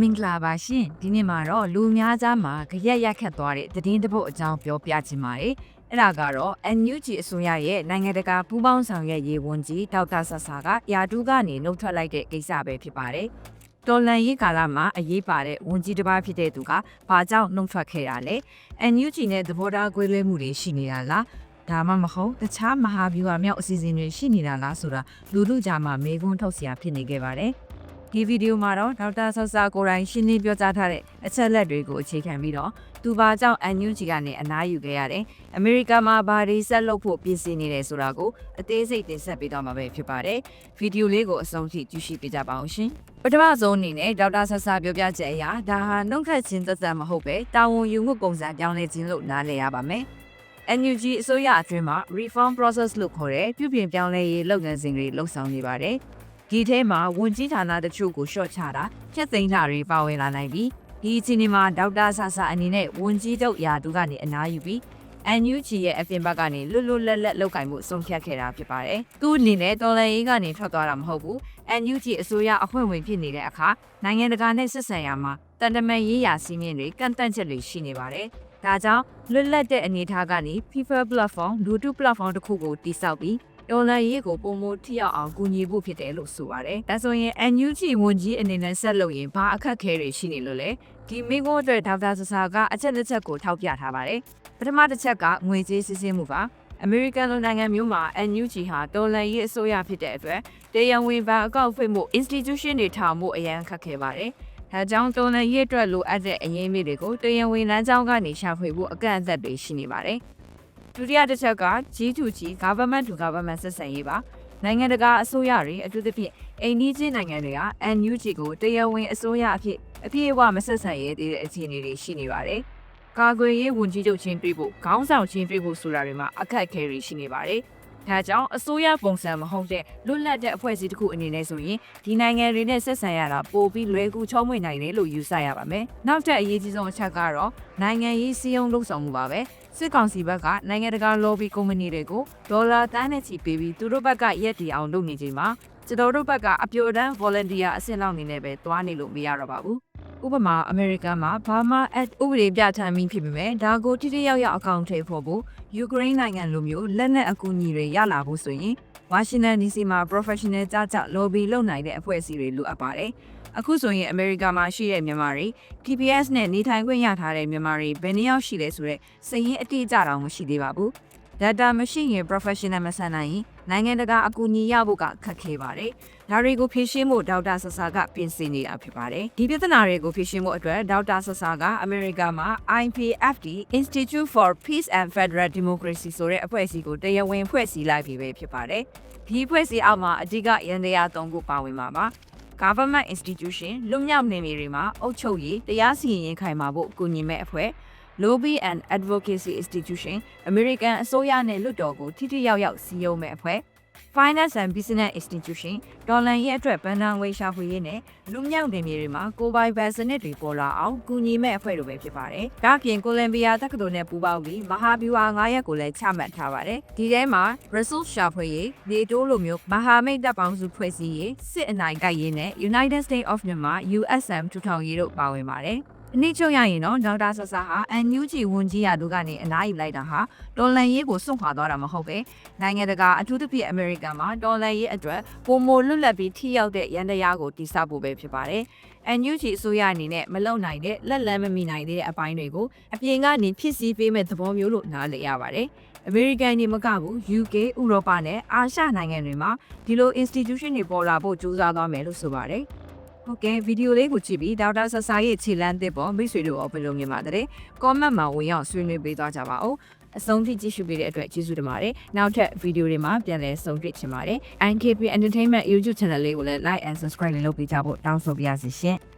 မင်္ဂလာပါရှင်ဒီနေ့မှာတော့လူအများကြားမှာကြရက်ရက်ခတ်သွားတဲ့သတင်းတစ်ပုတ်အကြောင်းပြောပြချင်ပါတယ်အဲ့ဒါကတော့ NUG အစိုးရရဲ့နိုင်ငံတကာပူးပေါင်းဆောင်ရွက်ရေးဝန်ကြီးဒေါက်တာဆဆာကယာတူးကနေနှုတ်ထွက်လိုက်တဲ့ကိစ္စပဲဖြစ်ပါတယ်တော်လန်ရေးကာလမှာအရေးပါတဲ့ဝန်ကြီးတစ်ပါးဖြစ်တဲ့သူကဘာကြောင့်နှုတ်ထွက်ခဲ့တာလဲ NUG နဲ့သဘောထားကွဲလွဲမှုတွေရှိနေတာလားဒါမှမဟုတ်တခြားမဟာဗျူဟာမြောက်အစီအစဉ်တွေရှိနေတာလားဆိုတာလူလူကြားမှာမေးခွန်းထုတ်စရာဖြစ်နေခဲ့ပါတယ် ဒီဗီဒီယိုမှာတော့ဒေါက်တာဆဆာကိုယ်တိုင်ရှင်းလင်းပြောကြားထားတဲ့အချက်လက်တွေကိုအခြေခံပြီးတော့သူဘာကြောင့် NUG ကနေအနားယူခဲ့ရတယ်။အမေရိကန်မှာဘာတွေဆက်လုပ်ဖို့ပြင်ဆင်နေတယ်ဆိုတာကိုအသေးစိတ်တင်ဆက်ပေးတော့မှာပဲဖြစ်ပါတယ်။ဗီဒီယိုလေးကိုအဆုံးထိကြည့်ရှုပေးကြပါအောင်ရှင်။ပထမဆုံးအနေနဲ့ဒေါက်တာဆဆာပြောပြချက်အရဒါဟာနှုတ်ခတ်ခြင်းသက်သက်မဟုတ်ပဲတာဝန်ယူမှုပုံစံပြောင်းလဲခြင်းလို့နားလည်ရပါမယ်။ NUG အစိုးရအတွင်းမှာ reform process လို့ခေါ်တဲ့ပြုပြင်ပြောင်းလဲရေးလုပ်ငန်းစဉ်တွေလှုပ်ဆောင်နေပါတယ်။ ဒီထဲမှာဝန်ကြီးဌာနတချို့ကိုရှော့ချတာဖြတ်သိမ်းတာတွေပါဝင်လာနိုင်ပြီးဒီအချိန်မှာဒေါက်တာဆာဆာအနေနဲ့ဝန်ကြီးချုပ်ရာသူကနေအနားယူပြီး NUG ရဲ့အပြင်ဘက်ကနေလွတ်လွတ်လပ်လပ်လောက်ကင်မှုဆုံးဖြတ်ခဲ့တာဖြစ်ပါတယ်။သူအနေနဲ့တော်လန်ရေးကနေထွက်သွားတာမဟုတ်ဘူး။ NUG အစိုးရအဖွဲ့ဝင်ဖြစ်နေတဲ့အခါနိုင်ငံတကာနဲ့ဆက်ဆံရမှာတန်တမန်ရေးရာစီးမြင်တွေကန့်တန့်ချက်တွေရှိနေပါတယ်။ဒါကြောင့်လွတ်လပ်တဲ့အနေအထားကနေ FIFA platform လူထု platform တစ်ခုကိုတည်ဆောက်ပြီး ဒေါ်လာရေးကိုပုံမထိရောက်အောင်ကူညီဖို့ဖြစ်တယ်လို့ဆိုပါတယ်။ဒါဆိုရင် NUG ဝန်ကြီးအနေနဲ့ဆက်လုပ်ရင်ဘာအခက်အခဲတွေရှိနေလို့လဲ။ဒီမိကုန်းအတွက်ဒေါက်တာဆဆာကအချက်တစ်ချက်ကိုထောက်ပြထားပါတယ်။ပထမတစ်ချက်ကငွေကြေးစစ်ဆေးမှုပါ။ American လိုနိုင်ငံမျိုးမှာ NUG ဟာဒေါ်လာရေးအစိုးရဖြစ်တဲ့အတွက်တရားဝင်ဘဏ်အကောင့်ဖွင့်မှု institution တွေထောင်မှုအရန်ခက်ခဲပါတယ်။ဒါကြောင့်တော်လန်ရေးအတွက်လိုအပ်တဲ့အရင်းမြစ်တွေကိုတရားဝင်လမ်းကြောင်းကနေရှာဖွေဖို့အကန့်အသတ်တွေရှိနေပါတယ်။ ဒုတိယတစ်ချက်က G2G government to government ဆက်ဆံရေးပါနိုင်ငံတကာအစိုးရတွေအထူးသဖြင့်အိန္ဒိချင်းနိုင်ငံတွေက NUG ကိုတရားဝင်အစိုးရအဖြစ်အပြည့်အဝမဆက်ဆံရသေးတဲ့အခြေအနေတွေရှိနေပါတယ်။ကာကွယ်ရေးဝန်ကြီးချုပ်ချင်းတွေ့ဖို့ခေါင်းဆောင်ချင်းတွေ့ဖို့ဆိုတာတွေမှာအခက်အခဲတွေရှိနေပါတယ်။ ဒါကြောင့်အစိုးရပုံစံမဟုတ်တဲ့လွတ်လပ်တဲ့အဖွဲ့အစည်းတစ်ခုအနေနဲ့ဆိုရင်ဒီနိုင်ငံတွေနဲ့ဆက်ဆံရတာပိုပြီးလွယ်ကူချောမွေ့နိုင်တယ်လို့ယူဆရပါမယ်။နောက်ထပ်အရေးကြီးဆုံးအချက်ကတော့နိုင်ငံရေးစည်းရုံးလှုပ်ဆောင်မှုပါပဲ။စစ်ကောင်စီဘက်ကနိုင်ငံတကာ lobby ကုမ္ပဏီတွေကိုဒေါ်လာတန်းနဲ့ချီပေးပြီးသူတို့ဘက်ကရက်တီအောင်လုပ်နေချိန်မှာကျွန်တော်တို့ဘက်ကအပြိုတန်း volunteer အဆင့်လောက်နေနဲ့ပဲတွားနေလို့မရတော့ပါဘူး။ ဥပမာအမေရိကန်မှာဘာမှ ad ဥပဒေပြဋ္ဌာန်းပြီးဖြစ်ပေမဲ့ဒါကိုတိတိယောက်ယောက်အကောင့်ထဲဖို့ဖို့ယူကရိန်းနိုင်ငံလိုမျိုးလက်နက်အကူအညီတွေရလာဖို့ဆိုရင်ဝါရှင်တန် DC မှာ professional ကြကြ lobby လုပ်နိုင်တဲ့အဖွဲ့အစည်းတွေလိုအပ်ပါတယ်။အခုဆိုရင်အမေရိကန်မှာရှိတဲ့မြန်မာတွေ TPS နဲ့နေထိုင်ခွင့်ရထားတဲ့မြန်မာတွေဘယ်နှယောက်ရှိလဲဆိုတော့စည်ရင်အတိအကျတောင်မရှိသေးပါဘူး။ data မရှိရင် professional မဆန်နိုင်ရင် နိုင်ငံတကာအကူအညီရဖို့ကခက်ခဲပါတယ်။ဒါတွေကိုဖြေရှင်းဖို့ဒေါက်တာဆဆာကပြင်ဆင်နေတာဖြစ်ပါတယ်။ဒီပြဿနာတွေကိုဖြေရှင်းဖို့အတွက်ဒေါက်တာဆဆာကအမေရိကန်မှာ IPFD Institute for Peace and Federal Democracy ဆိုတဲ့အဖွဲ့အစည်းကိုတရားဝင်ဖွဲ့စည်းလိုက်ပြီပဲဖြစ်ပါတယ်။ဒီဖွဲ့စည်းအောက်မှာအဓိကရန်တရား၃ခုပါဝင်ပါပါ။ government institution လွတ်မြောက်နေမြေတွေမှာအုပ်ချုပ်ရေးတရားစီရင်ရေးခိုင်မာဖို့အကူအညီမဲ့အဖွဲ့ Lobby and Advocacy Institution American အစိုးရနဲ့လွှတ်တော်ကိုထိထိရောက်ရောက်စီယုံမဲ့အဖွဲ့ Finance and Business Institution ဒေါ်လာရဲ့အတွက်ဗန်နာငွေရှာဖွေရေးနဲ့လူမြောက်နေမြေတွေမှာကိုပိုင်ဘဏ်စနစ်တွေပေါ်လာအောင်ကူညီမဲ့အဖွဲ့လိုပဲဖြစ်ပါတယ်။ဒါ့အပြင်ကိုလံဘီယာတက္ကသိုလ်နဲ့ပူးပေါင်းပြီးမဟာဗျူဟာ9ရက်ကိုလည်းချမှတ်ထားပါတယ်။ဒီထဲမှာ Resource ရှာဖွေရေး၊နေတိုးလိုမျိုးမဟာမိတ်တပ်ပေါင်းစုဖွဲ့စည်းရေးစစ်အနိုင်ကိုက်ရေးနဲ့ United States of Myanmar USM ထူထောင်ရေးတို့ပါဝင်ပါတယ်။ အနည်းချုပ်ရရင်တော့ဒေါက်တာဆဆာဟာ NUG ဝန်ကြီးရာတို့ကနေအနားယူလိုက်တာဟာတော်လန်ရေးကိုစွန့်ခွာသွားတာမဟုတ်ပဲနိုင်ငံတကာအထူးသဖြင့်အမေရိကန်မှာတော်လန်ရေးအတွက်ပုံမလွတ်လပ်ပြီးထိရောက်တဲ့ရန်တရားကိုတိစောက်ဖို့ပဲဖြစ်ပါတယ်။ NUG အစိုးရအနေနဲ့မလုံနိုင်တဲ့လက်လန်းမမီနိုင်တဲ့အပိုင်းတွေကိုအပြင်ကနေဖြစ်စည်းပေးမဲ့သဘောမျိုးလို့နားလည်ရပါတယ်။ American နေမကဘူး UK ဥရောပနဲ့အာရှနိုင်ငံတွေမှာဒီလို institution တွေပေါ်လာဖို့ကြိုးစားသွားမယ်လို့ဆိုပါတယ်။ ဟုတ်ကဲ့ဗီဒီယိုလေးကိုကြည့်ပြီးဒေါက်တာဆဆာရဲ့ခြေလမ်းသစ်ပေါ်မိတ်ဆွေတို့ရောဘယ်လိုမြင်ပါသလဲ။ comment မှာဝင်ရောက်ဆွေးနွေးပေးသွားကြပါဦး။အဆုံးထိကြည့်ရှုပေးတဲ့အတွက်ကျေးဇူးတင်ပါတယ်။နောက်ထပ်ဗီဒီယိုတွေမှာပြန်လည်ဆုံတွေ့ချင်ပါတယ်။ NKP Entertainment YouTube Channel လေးကိုလည်း like and subscribe လုပ်ပေးကြဖို့တောင်းဆိုပါရစေရှင်။